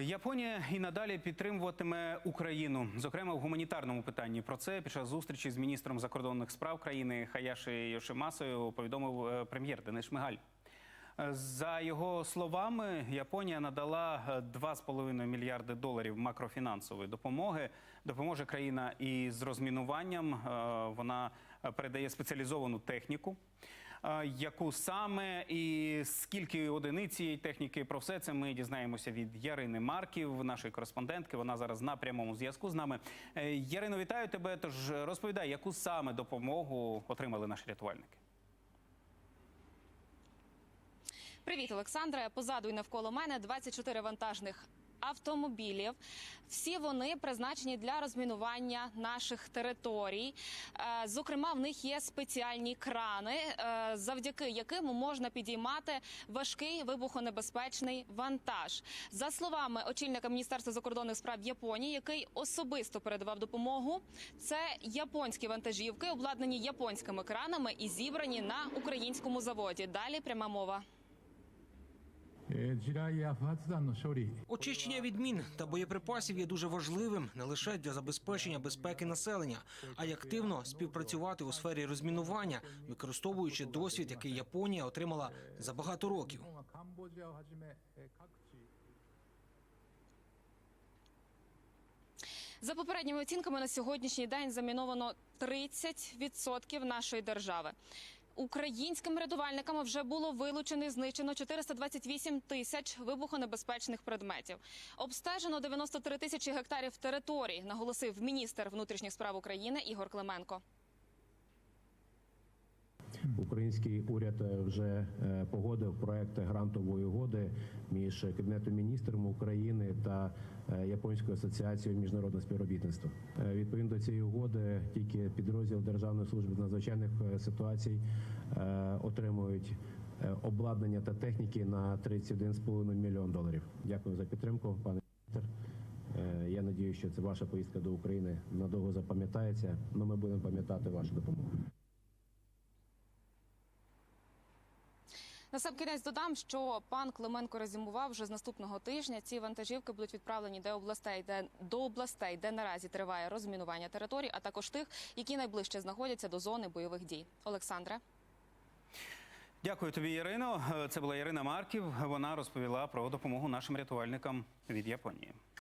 Японія і надалі підтримуватиме Україну, зокрема в гуманітарному питанні. Про це під час зустрічі з міністром закордонних справ країни Хаяші Йошимасою повідомив е, прем'єр Денис Шмигаль. Е, За його словами, Японія надала е, 2,5 мільярди доларів макрофінансової допомоги. Допоможе країна і з розмінуванням. Е, Вона е, передає спеціалізовану техніку. Яку саме і скільки одиниць цієї техніки про все це ми дізнаємося від Ярини Марків, нашої кореспондентки. Вона зараз на прямому зв'язку з нами. Е, Ярино, вітаю тебе. Тож розповідай, яку саме допомогу отримали наші рятувальники. Привіт, Олександре. Позаду і навколо мене 24 вантажних автомобілів. Всі вони призначені для розмінування наших територій. Е, Зокрема, в них є спеціальні крани, е, завдяки яким можна підіймати важкий вибухонебезпечний вантаж. За словами очільника Міністерства закордонних справ Японії, який особисто передавав допомогу, це японські вантажівки, обладнані японськими кранами і зібрані на українському заводі. Далі пряма мова. えー地雷や不発弾の処理 Очищення від мін та боєприпасів є дуже важливим не лише для забезпечення безпеки населення, а й активно співпрацювати у сфері розмінування, використовуючи досвід, який Японія отримала за багато років. 日本はカンボジアをはじめえー各地 За попередніми оцінками на сьогоднішній день заміновано 30% нашої держави. Українськими рятувальниками вже було вилучено і знищено 428 тисяч вибухонебезпечних предметів. Обстежено 93 тисячі гектарів територій, наголосив міністр внутрішніх справ України Ігор Клименко. Український уряд е, вже е, погодив проект грантової угоди між Кабінетом міністрів України та е, Японською асоціацією міжнародного співробітництва. Е, Відповідно до цієї угоди, тільки підрозділ Державної служби з надзвичайних е, ситуацій е, отримують е, обладнання та техніки на 31,5 мільйон доларів. Дякую за підтримку, пане міністр. Е, Я надію, що це ваша поїздка до України надовго запам'ятається. але ми будемо пам'ятати вашу допомогу. На сам кінець додам, що пан Клименко резюмував вже з наступного тижня. Ці вантажівки будуть відправлені до областей, де до областей, де наразі триває розмінування територій, а також тих, які найближче знаходяться до зони бойових дій. Олександре. Дякую тобі, Ірино. Це була Ірина Марків. Вона розповіла про допомогу нашим рятувальникам від Японії.